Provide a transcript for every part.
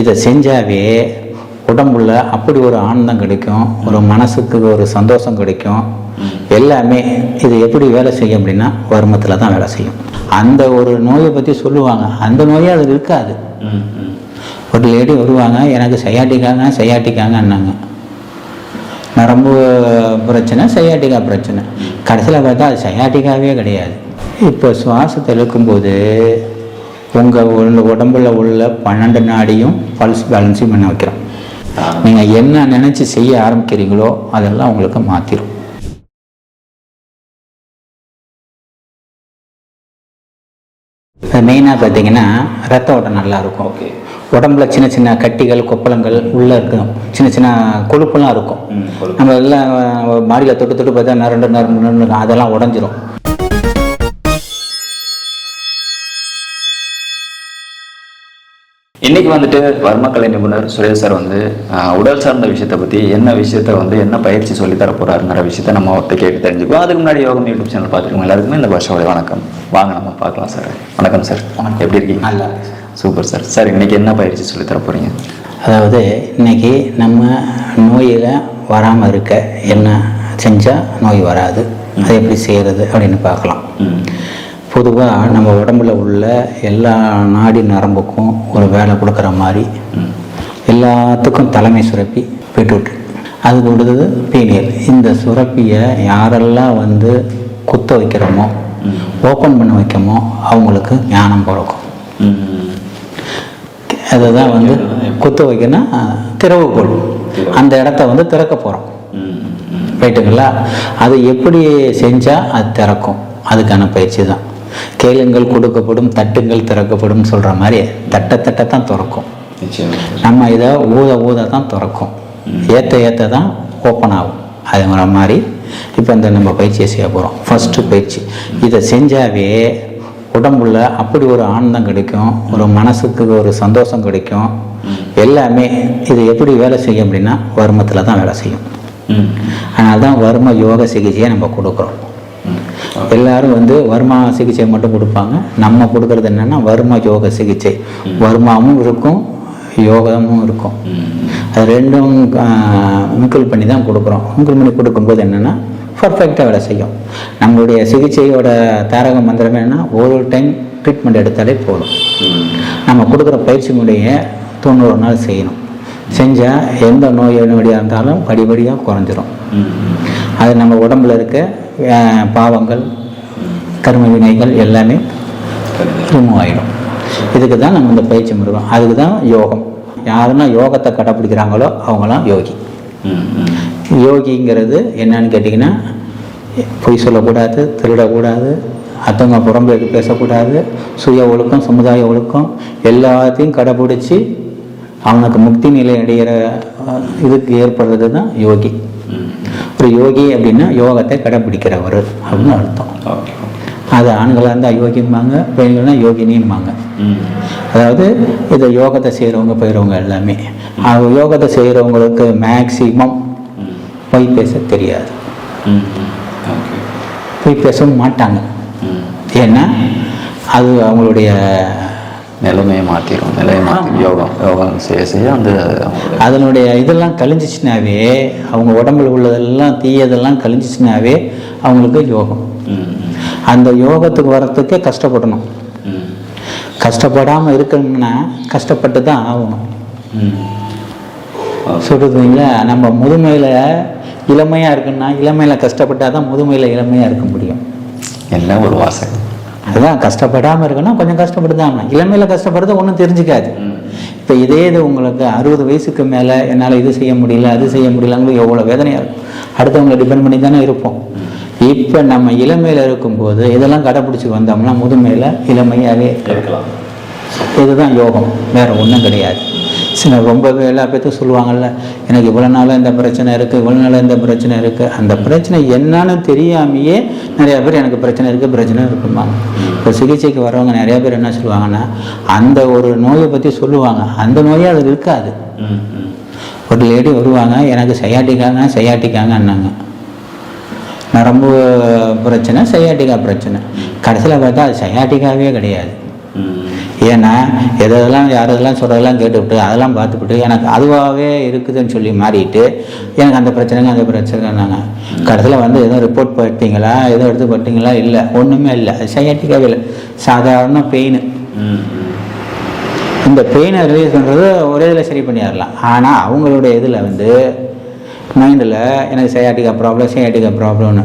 இதை செஞ்சாவே உடம்புல அப்படி ஒரு ஆனந்தம் கிடைக்கும் ஒரு மனசுக்கு ஒரு சந்தோஷம் கிடைக்கும். எல்லாமே இது எப்படி வேலை செய்யும் அப்படின்னா வருமத்தில் தான் வேலை செய்யும். அந்த ஒரு நோயை பற்றி சொல்லுவாங்க. அந்த நோயே அது இருக்காது. ஒரு லேடி வருவாங்க எனக்கு சையாட்டிக்காங்க சையாட்டிக்காங்கன்னாங்க நரம்பு பிரச்சனை சையாட்டிக்கா பிரச்சனை. கடைசியில் பார்த்தா அது சையாட்டிக்காவே கிடையாது. இப்போ சுவாசத்தை இழுக்கும்போது உங்கள் உடம்புல உள்ள பன்னெண்டு நாடியும் பல்ஸ் பேலன்ஸையும் பண்ண வைக்கிறோம்? நீங்கள் என்ன நினச்சி செய்ய ஆரம்பிக்கிறீங்களோ அதெல்லாம் உங்களுக்கு மாற்றிடும் மெயினாக பார்த்தீங்கன்னா ரத்த ஓட்டம் நல்லா இருக்கும். ஓகே உடம்புல சின்ன சின்ன கட்டிகள் கொப்பளங்கள் உள்ளே இருக்கும். சின்ன சின்ன கொழுப்பெல்லாம் இருக்கும். நம்ம எல்லாம் மாடியில் தொட்டு தொட்டு பார்த்தா நரண்டு நரண்டு அதெல்லாம் உடஞ்சிரும். இன்னைக்கு வந்துட்டு வர்மக்கலை நிபுணர் சுரேஷ் சார் வந்து உடல் சார்ந்த விஷயத்தை பத்தி என்ன விஷயத்த வந்து என்ன பயிற்சி சொல்லி தர போறாருங்கிற விஷயத்த நம்ம அவர்கிட்ட கேட்டு தெரிஞ்சுக்குவோம். அதுக்கு முன்னாடி யோகம் யூடியூப் சேனல் பார்த்துருக்கோம் எல்லாருக்குமே? இந்த வருஷோட வணக்கம். வாங்க நம்ம பார்க்கலாம் சார். வணக்கம் சார். வணக்கம். எப்படி இருக்கீங்க? நல்லா சூப்பர் சார். சார் இன்னைக்கு என்ன பயிற்சி சொல்லி தர போறீங்க? அதாவது இன்னைக்கு நம்ம நோயில் வராமல் இருக்க என்ன செஞ்சால் நோய் வராது. அதை எப்படி செய்கிறது அப்படின்னு பார்க்கலாம். ம். பொதுவாக நம்ம உடம்புல உள்ள எல்லா நாடி நரம்புக்கும் ஒரு வேலை கொடுக்குற மாதிரி எல்லாத்துக்கும் தலைமை சுரப்பி பீட்ரூட் அது கொடுத்தது பீனியல். இந்த சுரப்பியை யாரெல்லாம் வந்து குத்த வைக்கிறோமோ. ஓப்பன் பண்ண வைக்கமோ அவங்களுக்கு ஞானம் பிறக்கும். அதுதான் வந்து குத்த வைக்கணும்னா திறவுகோல் அந்த இடத்த வந்து திறக்க போகிறோம் ரைட்டுங்களா? அது எப்படி செஞ்சால் அது திறக்கும். அதுக்கான பயிற்சி தான். கேளுங்கள் கொடுக்கப்படும் தட்டுங்கள் திறக்கப்படும் சொல்கிற மாதிரி தட்ட தட்ட தான் திறக்கும் நம்ம இதை ஊத ஊத தான் திறக்கும் ஏற்ற ஏற்ற தான் ஓப்பன் ஆகும். அதுங்கிற மாதிரி இப்போ இந்த நம்ம பயிற்சியை செய்ய போகிறோம் ஃபஸ்ட்டு பயிற்சி. இதை செஞ்சாவே உடம்புல அப்படி ஒரு ஆனந்தம் கிடைக்கும். ஒரு மனசுக்கு ஒரு சந்தோஷம் கிடைக்கும். எல்லாமே இது எப்படி வேலை செய்யும் அப்படின்னா வருமத்தில் தான் வேலை செய்யும். அதனால தான் வர்ம யோக சிகிச்சையை நம்ம கொடுக்குறோம். எல்லாரும் வந்து வர்மா சிகிச்சை மட்டும் கொடுப்பாங்க. நம்ம கொடுக்கறது என்னன்னா வர்ம யோக சிகிச்சை. வர்மாவும் இருக்கும் யோகமும் இருக்கும். அது ரெண்டும் மிங்கிள் பண்ணி தான் கொடுக்குறோம். மிங்கிள் பண்ணி கொடுக்கும்போது என்னென்னா பர்ஃபெக்டாக வேலை செய்யும். நம்மளுடைய சிகிச்சையோட தாரக மந்திரம் என்னன்னா ஒரு டைம் ட்ரீட்மெண்ட் எடுத்தாலே போதும். நம்ம கொடுக்குற பயிற்சியினுடைய தொண்ணூறு நாள் செய்யணும். செஞ்சால் எந்த நோய் நொடியாக இருந்தாலும் படிப்படியாக குறைஞ்சிரும். அது நம்ம உடம்புல இருக்க பாவங்கள் கர்ம வினைகள் எல்லாமே ரிமூவ் ஆகிடும் இதுக்கு தான் நம்ம இந்த பயிற்சி முருகோம் அதுக்கு தான் யோகம். யாருன்னா யோகத்தை கடைப்பிடிக்கிறாங்களோ அவங்களாம் யோகி. யோகிங்கிறது என்னன்னு கேட்டிங்கன்னா பொய் சொல்லக்கூடாது திருடக்கூடாது அத்தவங்க புறம்பு எடுத்து பேசக்கூடாது சுய ஒழுக்கம் சமுதாய ஒழுக்கம் எல்லாத்தையும் கடைப்பிடிச்சி அவனுக்கு முக்தி நிலை அடைகிற இதுக்கு ஏற்படுறது தான் யோகி. ம் ஒரு யோகி அப்படின்னா யோகத்தை கடைப்பிடிக்கிறவர் அப்படின்னு அர்த்தம். அது ஆண்களாக இருந்தால் யோகிம்பாங்க பெண்கள்னா யோகினிம்பாங்க ம். அதாவது இதை யோகத்தை செய்கிறவங்க போயிடுறவங்க எல்லாமே. அவங்க யோகத்தை செய்கிறவங்களுக்கு மேக்சிமம் பொய் பேச தெரியாது. பொய் பேசவும் மாட்டாங்க. ஏன்னா அது அவங்களுடைய நிலைமையை மாற்றிடும் நிலையை மாற்றி யோகம் யோகம் செய்ய செய்ய அந்த அதனுடைய இதெல்லாம் கழிஞ்சிச்சுனாவே அவங்க உடம்புல உள்ளதெல்லாம் தீயதெல்லாம் கழிஞ்சிச்சுனாவே அவங்களுக்கு யோகம். ம் அந்த யோகத்துக்கு வர்றதுக்கே கஷ்டப்படணும். ம் கஷ்டப்படாமல் இருக்கணும்னா கஷ்டப்பட்டு தான் ஆகணும் சொல்கிறதுங்களா நம்ம முதுமையில் இளமையாக இருக்குன்னா இளமையில் கஷ்டப்பட்டால் தான் முதுமையில் இளமையாக இருக்க முடியும். எல்லாம் ஒரு வாசகம். அதுதான் கஷ்டப்படாமல் இருக்கணும் கொஞ்சம் கஷ்டப்பட்டு தான் ஆகணும். இளமையில் கஷ்டப்படுறது ஒன்றும் தெரிஞ்சுக்காது. இப்போ இதே இது உங்களுக்கு அறுபது வயசுக்கு மேலே என்னால் இது செய்ய முடியல அது செய்ய முடியலங்கிறது எவ்வளோ வேதனையாக இருக்கும். அடுத்தவங்களை டிபெண்ட் பண்ணி தானே இருப்போம். இப்போ நம்ம இளமையில் இருக்கும்போது இதெல்லாம் கடைப்பிடிச்சி வந்தோம்னா முதுமையில் இளமையாகவே இருக்கலாம். இதுதான் யோகம். வேற ஒன்றும் கிடையாது. சில ரொம்ப எல்லா பேர்த்தும் சொல்லுவாங்கல்ல எனக்கு இவ்வளோ நாளாக இந்த பிரச்சனை இருக்குது இவ்வளோ நாளாக இந்த பிரச்சனை இருக்குது அந்த பிரச்சனை என்னன்னு தெரியாமையே நிறைய பேர் எனக்கு பிரச்சனை இருக்குது பிரச்சனை இருக்குமாங்க இப்போ சிகிச்சைக்கு வரவங்க நிறைய பேர் என்ன சொல்லுவாங்கன்னா அந்த ஒரு நோயை பற்றி சொல்லுவாங்க. அந்த நோயே அது இருக்காது. ஒரு லேடி வருவாங்க எனக்கு சையாட்டிக்காங்க சையாட்டிக்காங்கன்னாங்க. நரம்பு பிரச்சனை சையாட்டிக்கா பிரச்சனை. கடைசியில் பார்த்தா அது சையாட்டிக்காவே கிடையாது. ஏன்னா எதெல்லாம் யாரெல்லாம் சொல்கிறதெல்லாம் கேட்டுவிட்டு அதெல்லாம் பார்த்துவிட்டு எனக்கு அதுவாகவே இருக்குதுன்னு சொல்லி மாறிட்டு எனக்கு அந்த பிரச்சனைங்க அந்த பிரச்சனைங்க கடைசியில் வந்து எதுவும் ரிப்போர்ட் போட்டீங்களா எதுவும் எடுத்து போட்டீங்களா? இல்லை. ஒன்றுமே இல்லை. அது சையாட்டிக்காவே இல்லை. சாதாரண பெயின் இந்த பெயினை ரிலீஸ் பண்ணுறது ஒரே இதில் சரி பண்ணிடலாம். ஆனால் அவங்களுடைய இதில் வந்து மைண்டில் எனக்கு சையாட்டிக்கா ப்ராப்ளம் சையாட்டிக்கா ப்ராப்ளம்னு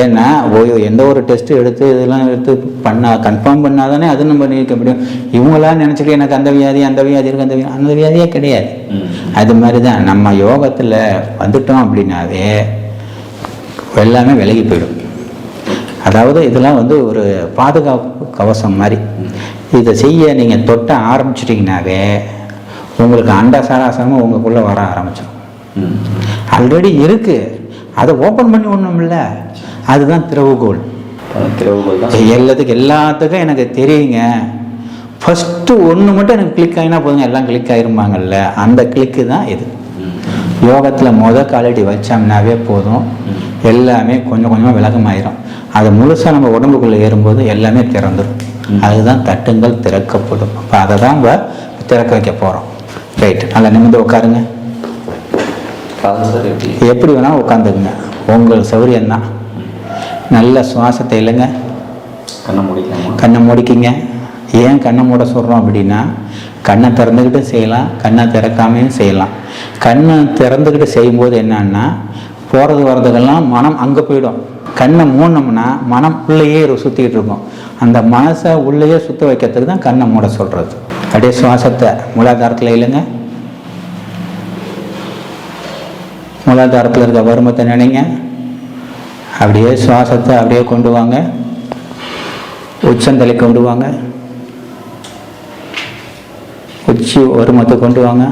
ஏன்னா ஓயோ எந்த ஒரு டெஸ்ட்டு எடுத்து இதெல்லாம் எடுத்து பண்ணால் கன்ஃபார்ம் பண்ணால் தானே அது நம்ம நிற்க முடியும். இவங்களாம் நினச்சிட்டு எனக்கு அந்த வியாதி அந்த வியாதி இருக்கு அந்த வியாதி அந்த வியாதியே கிடையாது. அது மாதிரி தான் நம்ம யோகத்தில் வந்துட்டோம் அப்படின்னாவே எல்லாமே விலகி போயிடும். அதாவது இதெல்லாம் வந்து ஒரு பாதுகாப்பு கவசம் மாதிரி. இதை செய்ய நீங்கள் தொட்ட ஆரம்பிச்சிட்டிங்கனாவே உங்களுக்கு அண்ட உங்களுக்குள்ளே வர ஆரம்பிச்சிடும் ஆல்ரெடி இருக்குது அதை ஓப்பன் பண்ணி ஒன்றும் இல்லை. அதுதான் திறவுகோல் திறவுகோல் எல்லாத்துக்கும் எல்லாத்துக்கும் எனக்கு தெரியுங்க. ஃபஸ்ட்டு ஒன்று மட்டும் எனக்கு கிளிக் ஆகினா போதுங்க. எல்லாம் கிளிக் ஆயிருப்பாங்கல்ல அந்த கிளிக்கு தான் இது. யோகத்தில் முத காலடி வச்சோம்னாவே போதும். எல்லாமே கொஞ்சம் கொஞ்சமாக விலகமாயிரும். அது முழுசாக நம்ம உடம்புக்குள்ளே ஏறும்போது எல்லாமே திறந்துடும் அதுதான் தட்டுங்கள் திறக்கப்படும். அப்போ அதை தான் நம்ம திறக்க வைக்க போகிறோம் ரைட் நல்லா நிமிர்ந்து உட்காருங்க. எப்படி? வேணால் உட்காந்துக்குங்க. உங்கள் சௌரியம்தான் நல்ல சுவாசத்தை இல்லைங்க. கண்ணை முடிக்கலாமா? கண்ணை மூடிக்கிங்க. ஏன் கண்ணை மூட சொல்கிறோம் அப்படின்னா கண்ணை திறந்துக்கிட்டு செய்யலாம் கண்ணை திறக்காமையும் செய்யலாம். கண்ணை திறந்துக்கிட்டு செய்யும்போது என்னன்னா போகிறது வர்றதுக்கெல்லாம் மனம் அங்கே போயிடும். கண்ணை மூடினோம்னா மனம் உள்ளேயே சுற்றிக்கிட்டு இருக்கும். அந்த மனசை உள்ளேயே சுத்த வைக்கிறதுக்கு தான் கண்ணை மூட சொல்கிறது அப்படியே சுவாசத்தை மூலாதாரத்தில் இல்லைங்க. மூலாதாரத்தில் இருக்க வருமத்தை நினைங்க. அப்படியே சுவாசத்தை அப்படியே கொண்டு வாங்க. உச்சந்தலை கொண்டு வாங்க. உச்சி வருமத்தை கொண்டு வாங்க.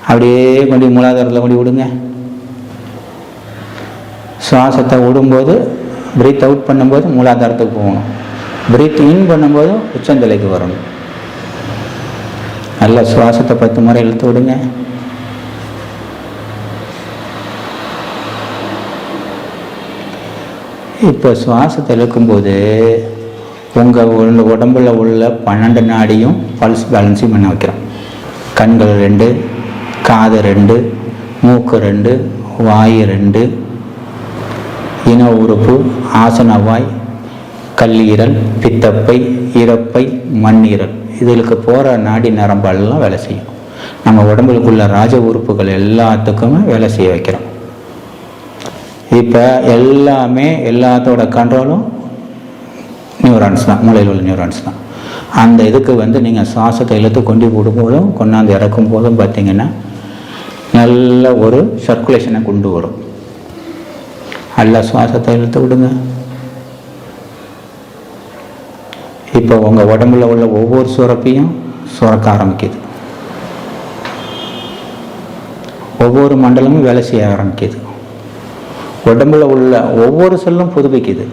அப்படியே கொண்டு மூலாதாரத்தில் கொண்டு விடுங்க. சுவாசத்தை விடும்போது பிரீத் அவுட் பண்ணும்போது மூலாதாரத்துக்கு போகணும். பிரீத் இன் பண்ணும்போது உச்சந்தலைக்கு வரணும். நல்ல சுவாசத்தை பத்து முறை இழுத்து விடுங்க. இப்போ சுவாசத்தை இழுக்கும்போது உங்கள் உடம்புல உள்ள பன்னெண்டு நாடியும் பல்ஸ் பேலன்ஸையும் பண்ண வைக்கிறோம். கண்கள் ரெண்டு காது ரெண்டு மூக்கு ரெண்டு வாய் ரெண்டு இன உறுப்பு ஆசனவாய் கல்லீரல் பித்தப்பை இறப்பை மண்ணீரல் இதுகளுக்கு போகிற நாடி நரம்பெல்லாம் வேலை செய்யும். நம்ம உடம்புக்குள்ள ராஜ உறுப்புகள் எல்லாத்துக்குமே வேலை செய்ய வைக்கிறோம். இப்போ எல்லாமே எல்லாத்தோட கண்ட்ரோலும் நியூரான்ஸ் தான் மூளையில் உள்ள நியூரான்ஸ் தான். அந்த இதுக்கு வந்து நீங்கள் சுவாசத்தை இழுத்து கொண்டு விடும்போதும் கொண்டாந்து இறக்கும் போதும் பார்த்தீங்கன்னா நல்ல ஒரு சர்க்குலேஷனை கொண்டு வரும். நல்ல சுவாசத்தை இழுத்து விடுங்க. இப்போ உங்கள் உடம்புல உள்ள ஒவ்வொரு சுரப்பையும் சுரக்க ஆரம்பிக்குது. ஒவ்வொரு மண்டலமும் வேலை செய்ய ஆரம்பிக்குது. உடம்புல உள்ள ஒவ்வொரு செல்லும் புதுப்பிக்குது.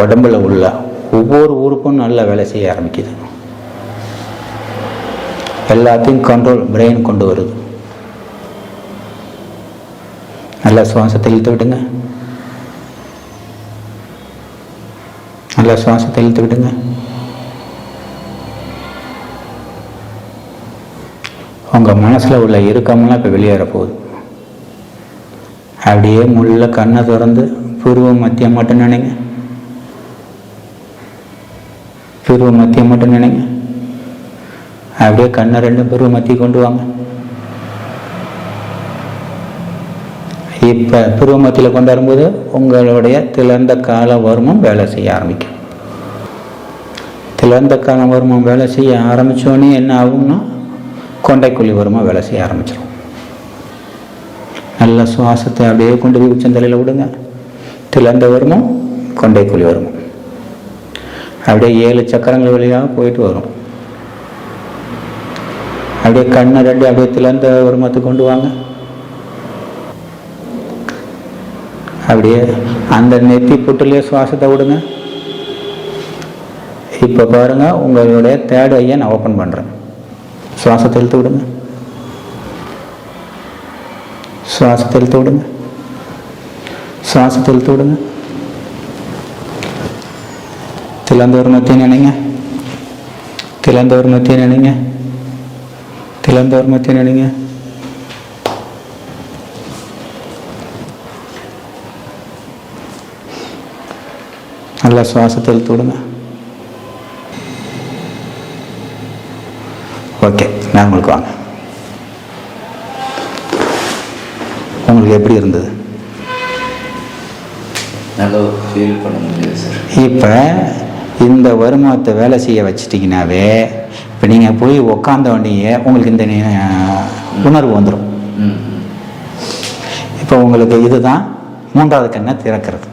உடம்புல உள்ள ஒவ்வொரு உறுப்பும் நல்லா வேலை செய்ய ஆரம்பிக்குது. எல்லாத்தையும் கண்ட்ரோல் பிரெயின் கொண்டு வருது. நல்லா சுவாசத்தை இழுத்து விடுங்க. நல்லா சுவாசத்தை இழுத்து விடுங்க. உங்கள் மனசில் உள்ள இறுக்கமெல்லாம் இப்போ வெளியேற போகுது. அப்படியே முள்ள கண்ணை திறந்து பூர்வம் மத்தியம் மட்டும் நினைங்க. பூர்வ மத்தியம் மட்டும் நினைங்க. அப்படியே கண்ணை ரெண்டு பூர்வ மத்திய கொண்டு வாங்க. இப்போ பூர்வ மத்தியில் கொண்டு வரும்போது உங்களுடைய திறந்த கால வருமம் வேலை செய்ய ஆரம்பிக்கும். திறந்த கால வருமம் வேலை செய்ய ஆரம்பித்தோடனே என்ன ஆகும்னா கொண்டைக்குழி வருமா வேலை செய்ய ஆரம்பிச்சிடும் நல்ல சுவாசத்தை அப்படியே கொண்டு போய் உச்சந்தலையில் விடுங்க. திறந்த வருமம் கொண்டைக்குழி வருமம் அப்படியே ஏழு சக்கரங்கள் வழியாக போயிட்டு வரும். அப்படியே கண்ணை ரெண்டு அப்படியே திலந்த வருமத்தை கொண்டு வாங்க. அப்படியே அந்த நெத்தி புட்டுலேயே சுவாசத்தை விடுங்க. இப்போ பாருங்க உங்களுடைய தேர்ட் ஐயை நான் ஓப்பன் பண்ணுறேன் சுவாசத்தை இழுத்து விடுங்க சுவாசத்தை இழுத்து விடுங்க சுவாசத்தை இழுத்து விடுங்க திறந்தோர் மத்திய நினைங்க திறந்தோர் மத்திய நினைங்க திறந்தோர் மத்திய நினைங்க நல்லா சுவாசத்தை இழுத்து விடுங்க ஓகே நான் உங்களுக்கு வாங்க உங்களுக்கு எப்படி இருந்தது? இப்போ இந்த வருமானத்தை வேலை செய்ய வச்சிட்டிங்கனாவே இப்போ நீங்கள் போய் உக்காந்த உடனேயே உங்களுக்கு இந்த உணர்வு வந்துடும். இப்போ உங்களுக்கு இதுதான் மூன்றாவது கண்ணை திறக்கிறது.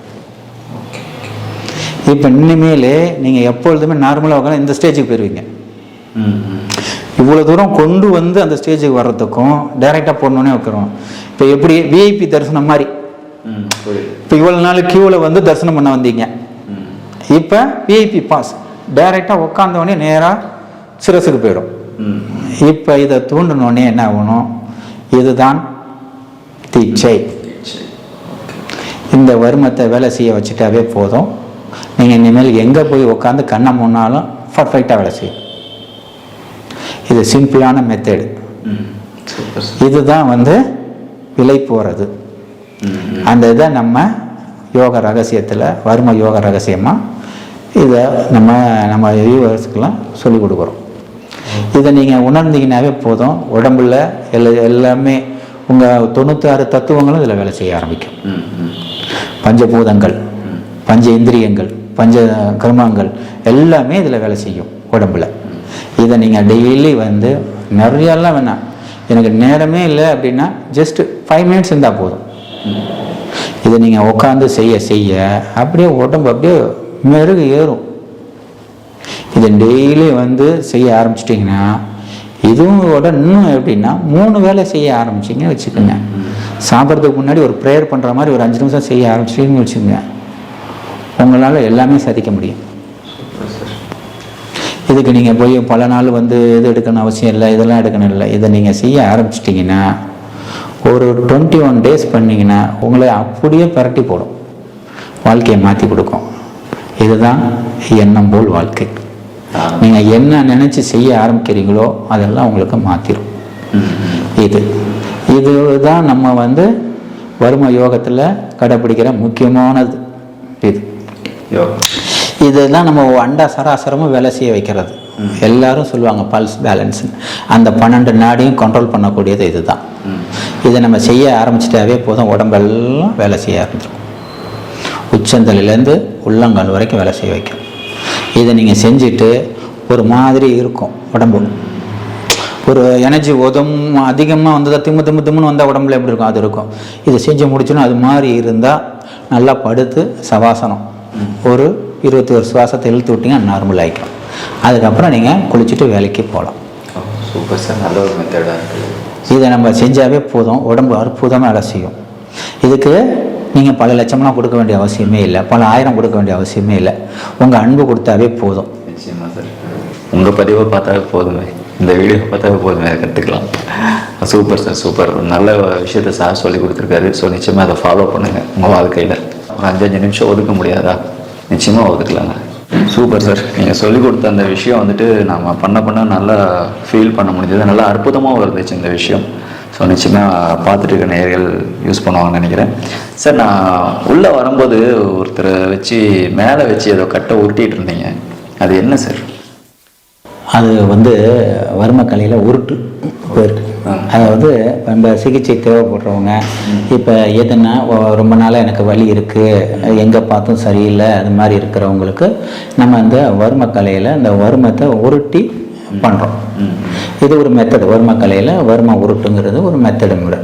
இப்போ இனிமேல் நீங்கள் எப்பொழுதுமே நார்மலாக உட்காந்து இந்த ஸ்டேஜுக்கு போயிடுவீங்க. இவ்வளோ தூரம் கொண்டு வந்து அந்த ஸ்டேஜுக்கு வர்றதுக்கும் டைரெக்டாக போடணுன்னே வைக்கிறோம் இப்போ எப்படி விஐபி தரிசனம் மாதிரி? இப்போ இவ்வளோ நாள் க்யூவில் வந்து தரிசனம் பண்ண வந்தீங்க. இப்போ விஐபி பாஸ் டைரெக்டாக உட்காந்தவொடனே நேராக சிரசுக்கு போயிடும். இப்போ இதை தூண்டினோடனே என்ன ஆகணும்? இதுதான் தீட்சை. இந்த வருமத்தை வேலை செய்ய வச்சுட்டாவே போதும். நீங்கள் இனிமேல் எங்கே போய் உட்காந்து கண்ணை முன்னாலும் பர்ஃபெக்டாக வேலை செய்யும். இது சிம்பிளான மெத்தடு இதுதான் வந்து விலை போகிறது அந்த இதை நம்ம யோக ரகசியத்தில் வர்ம யோக ரகசியமாக இதை நம்ம நம்ம வியூவர்ஸுக்கெல்லாம் சொல்லிக் கொடுக்குறோம். இதை நீங்கள் உணர்ந்தீங்கன்னாவே போதும். உடம்புல எல்லா எல்லாமே உங்கள் தொண்ணூத்தாறு தத்துவங்களும் இதில் வேலை செய்ய ஆரம்பிக்கும். பஞ்சபூதங்கள் பஞ்ச இந்திரியங்கள் பஞ்ச கர்மங்கள் எல்லாமே இதில் வேலை செய்யும் உடம்புல. இதை நீங்கள் டெய்லி வந்து நிறையெல்லாம் வேணாம். எனக்கு நேரமே இல்லை அப்படின்னா ஜஸ்ட் ஃபைவ் மினிட்ஸ் இருந்தால் போதும். இதை நீங்கள் உட்காந்து செய்ய செய்ய அப்படியே உடம்பு அப்படியே மெருகு ஏறும். இதை டெய்லி வந்து செய்ய ஆரம்பிச்சிட்டிங்கன்னா இதுவும் விட இன்னும் எப்படின்னா மூணு வேலை செய்ய ஆரம்பிச்சிங்க வச்சுக்கோங்க. சாப்பிட்றதுக்கு முன்னாடி ஒரு ப்ரேயர் பண்ணுற மாதிரி ஒரு அஞ்சு நிமிஷம் செய்ய ஆரம்பிச்சிட்டிங்கன்னு வச்சுக்கோங்க. உங்களால் எல்லாமே சாதிக்க முடியும். இதுக்கு நீங்கள் போய் பல நாள் வந்து இது எடுக்கணும் அவசியம் இல்லை இதெல்லாம் எடுக்கணும் இல்லை. இதை நீங்கள் செய்ய ஆரம்பிச்சிட்டிங்கன்னா ஒரு டுவெண்ட்டி ஒன் டேஸ் பண்ணிங்கன்னா உங்களை அப்படியே பரட்டி போடும். வாழ்க்கையை மாற்றி கொடுக்கும். இதுதான் எண்ணம் போல் வாழ்க்கை. நீங்கள் என்ன நினச்சி செய்ய ஆரம்பிக்கிறீங்களோ அதெல்லாம் உங்களுக்கு மாற்றிடும் இது. இதுதான் நம்ம வந்து வறுமை யோகத்தில் கடைப்பிடிக்கிற முக்கியமானது. இது. யோகம் இதெல்லாம் நம்ம அண்டா சராசரமும் வேலை செய்ய வைக்கிறது. எல்லாரும் சொல்லுவாங்க பல்ஸ் பேலன்ஸ்னு அந்த பன்னெண்டு நாடியும் கண்ட்ரோல் பண்ணக்கூடியது இதுதான். இதை நம்ம செய்ய ஆரம்பிச்சிட்டாவே போதும் உடம்பெல்லாம் வேலை செய்ய ஆரம்பிச்சிடும் உச்சந்தலையிலேருந்து உள்ளங்கால் வரைக்கும் வேலை செய்ய வைக்கும். இதை நீங்கள் செஞ்சுட்டு ஒரு மாதிரி இருக்கும் உடம்பு. ஒரு எனர்ஜி உதம் அதிகமாக வந்ததா திம்மு திம்மு திம்முன்னு வந்தால் உடம்புல எப்படி இருக்கும்? அது இருக்கும். இதை செஞ்சு முடிச்சோன்னா அது மாதிரி இருந்தால் நல்லா படுத்து சவாசனம். ஒரு இருபத்தி ஒரு சுவாசத்தை இழுத்து விட்டிங்கன்னா நார்மல் ஆகிக்கும் அதுக்கப்புறம் நீங்கள் குளிச்சுட்டு வேலைக்கு போகலாம். சூப்பர் சார் நல்ல ஒரு மெத்தடாக இருக்குது இதை நம்ம செஞ்சாவே போதும். உடம்பு அற்புதமாக வேலை செய்யும். இதுக்கு நீங்கள் பல லட்சம்லாம் கொடுக்க வேண்டிய அவசியமே இல்லை. பல ஆயிரம் கொடுக்க வேண்டிய அவசியமே இல்லை. உங்கள் அன்பு கொடுத்தாவே போதும். நிச்சயமா சார் உங்கள் பதிவை பார்த்தாவே போதுமே. இந்த வீடியோ பார்த்தாவே போதுமே. கற்றுக்கலாம் சூப்பர் சார் சூப்பர் நல்ல விஷயத்த சார் சொல்லி கொடுத்துருக்காரு. ஸோ நிச்சயமாக அதை ஃபாலோ பண்ணுங்கள் உங்கள் வாழ்க்கையில். ஒரு அஞ்சஞ்சு நிமிஷம் ஒதுக்க முடியாதா? நிச்சயமாக ஒதுக்கலாங்க. சூப்பர் சார் நீங்கள் சொல்லி கொடுத்த அந்த விஷயம் வந்துட்டு நம்ம பண்ண பண்ண நல்லா ஃபீல் பண்ண முடிஞ்சது. நல்லா அற்புதமாகவும் இருந்துச்சு இந்த விஷயம். ஸோ நிச்சயமாக பார்த்துட்டு இருக்க நேர்கள் யூஸ் பண்ணுவாங்கன்னு நினைக்கிறேன். சார் நான் உள்ளே வரும்போது ஒருத்தரை வச்சு மேலே வச்சு ஏதோ கட்டை உருட்டிட்டு இருந்தீங்க. அது என்ன சார் அது வந்து வர்மக்கலையில் உருட்டு அதாவது நம்ம சிகிச்சை தேவைப்படுறவங்க இப்போ எதுனா ரொம்ப நாளாக எனக்கு வலி இருக்குது எங்கே பார்த்தும் சரியில்லை அது மாதிரி இருக்கிறவங்களுக்கு நம்ம அந்த வர்மக்கலையில் அந்த வர்மத்தை உருட்டி பண்ணுறோம் இது ஒரு மெத்தடு வர்மக்கலையில் வர்ம உருட்டுங்கிறது ஒரு மெத்தடு முறை.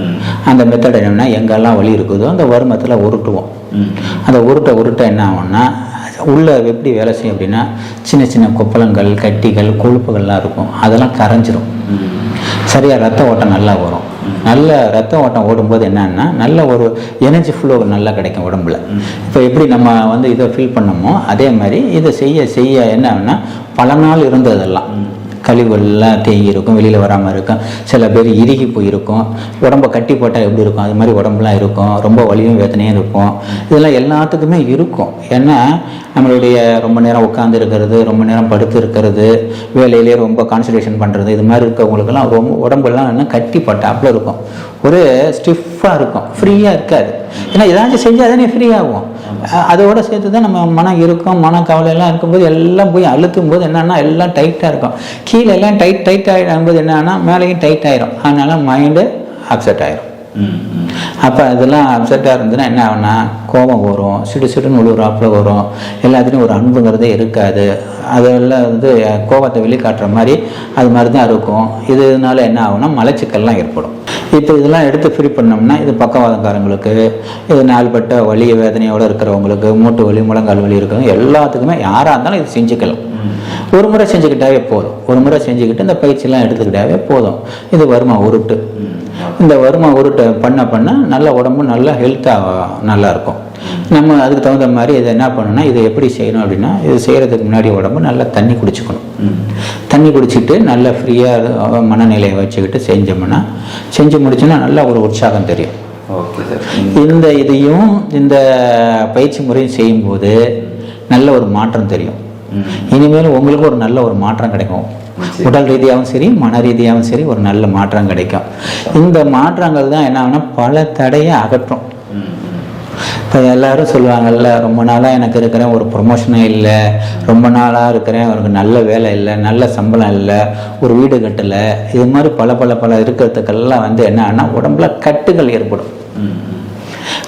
அந்த மெத்தட் என்னென்னா எங்கெல்லாம் வலி இருக்குதோ அந்த வர்மத்தில் உருட்டுவோம். அந்த உருட்டை உருட்ட என்ன ஆகும்னா உள்ள எப்படி வேலை செய்யும் அப்படின்னா சின்ன சின்ன கொப்பளங்கள் கட்டிகள் கொழுப்புகள்லாம் இருக்கும். அதெல்லாம் கரைஞ்சிரும். சரியாக ரத்த ஓட்டம் நல்லா வரும். நல்ல ரத்த ஓட்டம் ஓடும்போது என்னன்னா நல்ல ஒரு எனர்ஜி ஃப்ளோ நல்லா கிடைக்கும் உடம்புல. இப்போ எப்படி நம்ம வந்து இதை ஃபீல் பண்ணமோ அதே மாதிரி இதை செய்ய செய்ய என்ன பல நாள் இருந்ததெல்லாம். கழிவுகள்லாம் தேங்கி இருக்கும் வெளியில் வராமல் இருக்கும். சில பேர் இறுகி போயிருக்கும். உடம்ப கட்டி போட்டால் எப்படி இருக்கும்? அது மாதிரி உடம்புலாம் இருக்கும். ரொம்ப வலியும் வேதனையும் இருக்கும். இதெல்லாம் எல்லாத்துக்குமே இருக்கும். ஏன்னா நம்மளுடைய ரொம்ப நேரம் உட்காந்து இருக்கிறது ரொம்ப நேரம் படுத்து இருக்கிறது வேலையிலே ரொம்ப கான்சன்ட்ரேஷன் பண்ணுறது இது மாதிரி இருக்கவங்களுக்கெல்லாம் ரொம்ப உடம்பெல்லாம் என்ன கட்டி போட்டாப்புல இருக்கும். ஒரு ஸ்டிஃபாக இருக்கும். ஃப்ரீயாக இருக்காது. ஏன்னா ஏதாச்சும் செஞ்சால் தானே ஃப்ரீ ஆகும். அஹ் அதோட சேர்த்து தான் நம்ம மனம் இருக்கும் மன கவலை எல்லாம் இருக்கும்போது எல்லாம் போய் அழுத்தும் போது என்னன்னா எல்லாம் டைட்டாக இருக்கும். கீழே எல்லாம் டைட் டைட் ஆகிடும்போது என்னன்னா மேலேயும் டைட் ஆயிரும். அதனால மைண்டு அப்செட் ஆயிரும். அப்போ அதெல்லாம் அப்செட்டாக இருந்ததுன்னா என்ன ஆகும்னா கோபம் வரும். சிடு சிடுன்னு உழுவுறாப்பில் வரும். எல்லாத்துலேயும் ஒரு அன்புங்கிறதே இருக்காது. அதெல்லாம் வந்து கோபத்தை வெளிக்காட்டுற மாதிரி அது மாதிரி தான் இருக்கும். இதனால என்ன ஆகும்னா மலச்சிக்கல்லாம் ஏற்படும். இப்போ இதெல்லாம் எடுத்து ஃப்ரீ பண்ணோம்னா இது பக்கவாதக்காரங்களுக்கு இது நாள்பட்ட வலி வேதனையோடு இருக்கிறவங்களுக்கு மூட்டு வலி முழங்கால் வலி இருக்கிறவங்க எல்லாத்துக்குமே யாராக இருந்தாலும் இது செஞ்சுக்கலாம். ஒரு முறை செஞ்சுக்கிட்டாவே போதும். ஒரு முறை செஞ்சுக்கிட்டு இந்த பயிற்சியெல்லாம் எடுத்துக்கிட்டாவே போதும். இது வருமா உருட்டு. இந்த வருமா உருட்டை பண்ண பண்ண நல்ல உடம்பு நல்ல ஹெல்த்தாக நல்லா இருக்கும் நம்ம அதுக்கு தகுந்த மாதிரி இதை என்ன பண்ணணும்னா இதை எப்படி செய்யணும் அப்படின்னா இது செய்கிறதுக்கு முன்னாடி உடம்பு நல்லா தண்ணி குடிச்சுக்கணும். தண்ணி குடிச்சிட்டு நல்ல ஃப்ரீயாக மனநிலையை வச்சுக்கிட்டு செஞ்சோம்னா செஞ்சு முடிச்சோன்னா நல்ல ஒரு உற்சாகம் தெரியும் ஓகே சார் ம். இந்த இதையும் இந்த பயிற்சி முறையும் செய்யும்போது நல்ல ஒரு மாற்றம் தெரியும். இனிமேல் உங்களுக்கு ஒரு நல்ல ஒரு மாற்றம் கிடைக்கும். உடல் ரீதியாகவும் சரி மன ரீதியாகவும் சரி ஒரு நல்ல மாற்றம் கிடைக்கும். இந்த மாற்றங்கள் தான் என்ன ஆகுனா பல தடையை அகற்றும். இப்போ எல்லாரும் சொல்லுவாங்கல்ல ரொம்ப நாளாக எனக்கு இருக்கிறேன் ஒரு ப்ரொமோஷனே இல்லை. ரொம்ப நாளாக இருக்கிறேன் அவருக்கு நல்ல வேலை இல்லை நல்ல சம்பளம் இல்லை ஒரு வீடு கட்டலை. இது மாதிரி பல பல பல இருக்கிறதுக்கெல்லாம் வந்து என்ன உடம்புல கட்டுகள் ஏற்படும். ம்,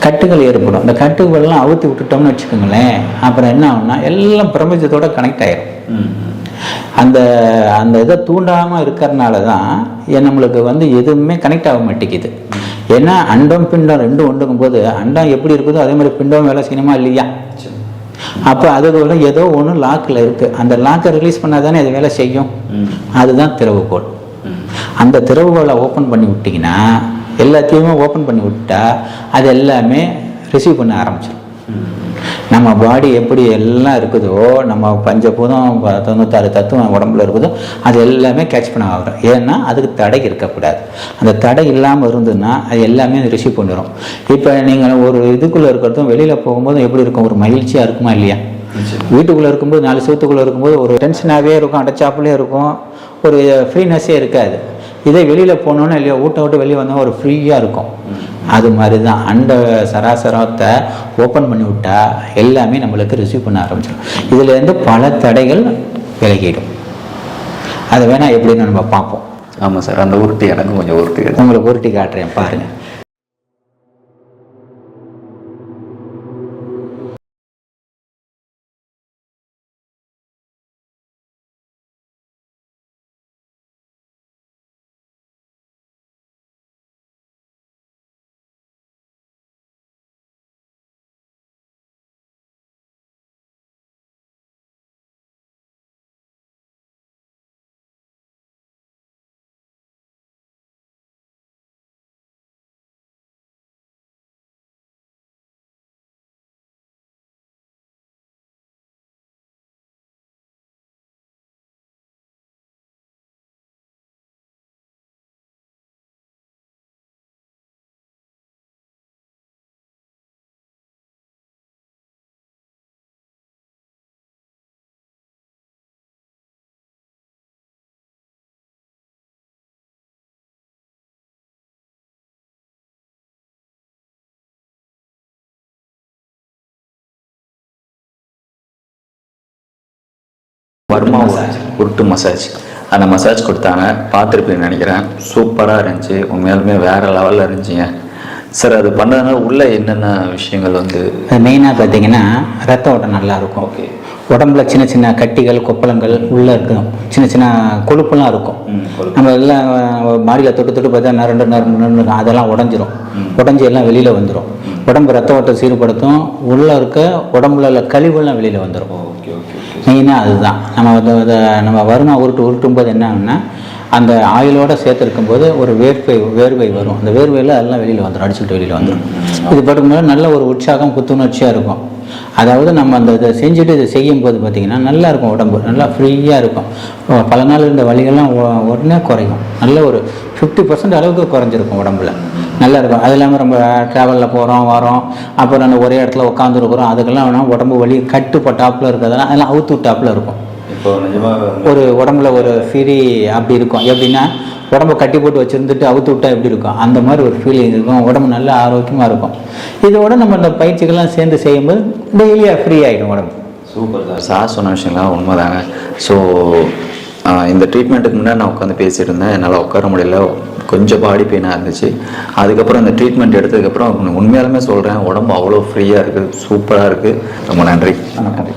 கட்டுகள் ஏற்படும். இந்த கட்டுகள்லாம் அவுத்து விட்டுட்டோம்னு வச்சுக்கோங்களேன் அப்புறம் என்ன ஆகும்னா எல்லாம் பிரபஞ்சத்தோட கனெக்ட் ஆயிரும். அந்த அந்த இதை தூண்டாமல் இருக்கிறனால தான் நம்மளுக்கு வந்து எதுவுமே கனெக்ட் ஆக மாட்டேங்குது ஏன்னா அண்டம் பிண்டம் ரெண்டும் ஒன்றுக்கும் போது அண்டம் எப்படி இருக்குதோ அதே மாதிரி பிண்டம் வேலை செய்யணுமா இல்லையா. அப்போ அதுக்குள்ள ஏதோ ஒன்று லாக்கில் இருக்குது அந்த லாக்கை ரிலீஸ் பண்ணால் தானே அது வேலை செய்யும் அதுதான் திறவுகோல் ம். அந்த திறவுகோலை ஓப்பன் பண்ணி விட்டிங்கன்னா எல்லாத்தையுமே ஓப்பன் பண்ணி விட்டா அது எல்லாமே ரிசீவ் பண்ண ஆரம்பிச்சிடும். நம்ம பாடி எப்படி எல்லாம் இருக்குதோ நம்ம பஞ்சபூதம் தொண்ணூத்தாறு தத்துவம் உடம்புல இருக்குதோ அது எல்லாமே கேட்ச் பண்ண ஆகிறோம். ஏன்னா அதுக்கு தடை இருக்கக்கூடாது. அந்த தடை இல்லாமல் இருந்ததுன்னா அது எல்லாமே ரிசீவ் பண்ணிடும் இப்போ நீங்கள் ஒரு இதுக்குள்ளே இருக்கிறதும் வெளியில் போகும்போது எப்படி இருக்கும்? ஒரு மகிழ்ச்சியாக இருக்குமா இல்லையா. வீட்டுக்குள்ளே இருக்கும்போது நாலு செவத்துக்குள்ளே இருக்கும்போது ஒரு டென்ஷனாகவே இருக்கும் அடைச்சாப்புலே இருக்கும். ஒரு ஃப்ரீனஸ்ஸே இருக்காது. இதே வெளியில் போனோன்னு இல்லையா ஊட்ட விட்டு வெளியே வந்தால் ஒரு ஃப்ரீயாக இருக்கும். அது மாதிரி தான் அந்த சராசரத்தை ஓப்பன் பண்ணி விட்டா எல்லாமே நம்மளுக்கு ரிசீவ் பண்ண ஆரம்பிச்சிடும். இதுலேருந்து பல தடைகள் விலகிடும். அதை வேணால் எப்படின்னு நம்ம பார்ப்போம். ஆமாம் சார் அந்த உருட்டு எனக்கும் கொஞ்சம் உருட்டு உங்களுக்கு உருட்டி காட்டுறேன் பாருங்கள் வருமா உருட்டு மசாஜ் அந்த மசாஜ் கொடுத்தாங்க. பார்த்துருப்பீங்கன்னு நினைக்கிறேன். சூப்பராக இருந்துச்சு. உண்மையாலுமே வேற லெவலில் இருந்துச்சுங்க. சார் அது பண்ணதுனால உள்ள என்னென்ன விஷயங்கள் வந்து? மெயினாக பார்த்தீங்கன்னா ரத்த ஓட்டம் நல்லா இருக்கும். ஓகே உடம்புல சின்ன சின்ன கட்டிகள் கொப்பளங்கள் உள்ளே இருக்கும். சின்ன சின்ன கொழுப்பெல்லாம் இருக்கும். நம்ம எல்லாம் மாடியில் தொட்டு தொட்டு பார்த்தா நரண்டு நரண்டு நரண்டு அதெல்லாம் உடஞ்சிரும். உடஞ்சி எல்லாம் வெளியில் வந்துடும் உடம்பு ரத்த ஓட்டம் சீர்படுத்தும். உள்ளே இருக்க உடம்புல உள்ள கழிவுலாம் வெளியில் வந்துடும் ஓகே ஓகே மெயினாக அதுதான். நம்ம வந்து அதை நம்ம வருமா உருட்டு உருட்டும் போது என்ன ஆகும்னா அந்த ஆயிலோட சேர்த்து போது ஒரு வேர்வை வேர்வை வரும். அந்த வேர்வையில் அதெல்லாம் வெளியில் வந்துடும் அடிச்சுட்டு வெளியில் வந்துடும் இது படுக்கும்போது நல்ல ஒரு உற்சாகம் புத்துணர்ச்சியாக இருக்கும். அதாவது நம்ம அந்த இதை செஞ்சுட்டு இதை செய்யும்போது பார்த்திங்கன்னா நல்லா இருக்கும் உடம்பு. நல்லா ஃப்ரீயாக இருக்கும். பல நாள் இருந்த வலிகள்லாம் உ- உடனே குறையும். நல்ல ஒரு ஃபிஃப்டி பர்சன்ட் அளவுக்கு குறைஞ்சிருக்கும் உடம்புல. நல்லா இருக்கும். அது இல்லாமல் நம்ம ட்ராவலில் போகிறோம் வரோம் அப்புறம் அந்த ஒரே இடத்துல உட்காந்துருக்குறோம் அதுக்கெல்லாம் வேணால் உடம்பு வலி கட்டுப்பட்டாப்புல இருக்கிறதெல்லாம் அதெல்லாம் அவுத்து விட்டாப்புல இருக்கும் ஒரு உடம்புல ஒரு ஃப்ரீ அப்படி இருக்கும். எப்படின்னா உடம்ப கட்டி போட்டு வச்சுருந்துட்டு அவுத்து விட்டா எப்படி இருக்கும்? அந்த மாதிரி ஒரு ஃபீலிங் இருக்கும். உடம்பு நல்ல ஆரோக்கியமாக இருக்கும். இதோட நம்ம இந்த பயிற்சிகள்லாம் சேர்ந்து செய்யும்போது டெய்லியாக ஃப்ரீ ஆகிடும் உடம்பு. Super sir. சார் சொன்ன விஷயம்லாம் உண்மைதாங்க. ஸோ இந்த ட்ரீட்மெண்ட்டுக்கு முன்னாடி நான் உட்காந்து பேசியிருந்தேன் இருந்தேன். என்னால் உட்கார முடியல. கொஞ்சம் பாடி பெயினாக இருந்துச்சு. அதுக்கப்புறம் இந்த ட்ரீட்மெண்ட் எடுத்ததுக்கப்புறம் உண்மையாலுமே சொல்கிறேன் உடம்பு அவ்வளோ ஃப்ரீயாக இருக்குது சூப்பராக இருக்குது ரொம்ப நன்றி. நன்றி.